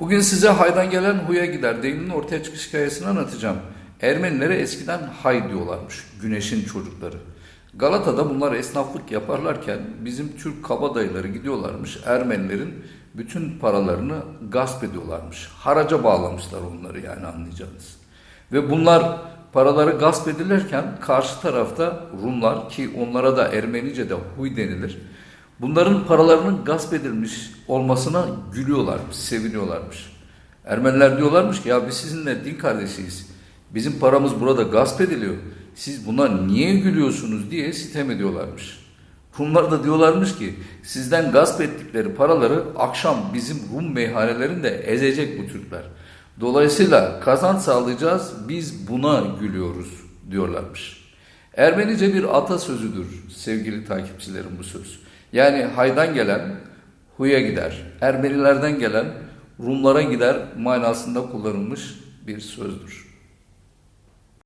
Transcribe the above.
Bugün size haydan gelen huya gider deyiminin ortaya çıkış hikayesini anlatacağım. Ermenilere eskiden hay diyorlarmış, güneşin çocukları. Galata'da bunlar esnaflık yaparlarken bizim Türk kabadayıları gidiyorlarmış, Ermenilerin bütün paralarını gasp ediyorlarmış. Haraca bağlamışlar onları yani anlayacağınız. Ve bunlar paraları gasp edilirken karşı tarafta Rumlar ki onlara da Ermenice'de huy denilir. Bunların paralarının gasp edilmiş olmasına gülüyorlarmış, seviniyorlarmış. Ermeniler diyorlarmış ki ya biz sizinle din kardeşiyiz. Bizim paramız burada gasp ediliyor. Siz buna niye gülüyorsunuz diye sitem ediyorlarmış. Rumlar da diyorlarmış ki sizden gasp ettikleri paraları akşam bizim Rum meyhanelerinde ezecek bu Türkler. Dolayısıyla kazanç sağlayacağız biz buna gülüyoruz diyorlarmış. Ermenice bir atasözüdür sevgili takipçilerim bu söz. Yani haydan gelen huya gider. Ermenilerden gelen Rumlara gider manasında kullanılmış bir sözdür.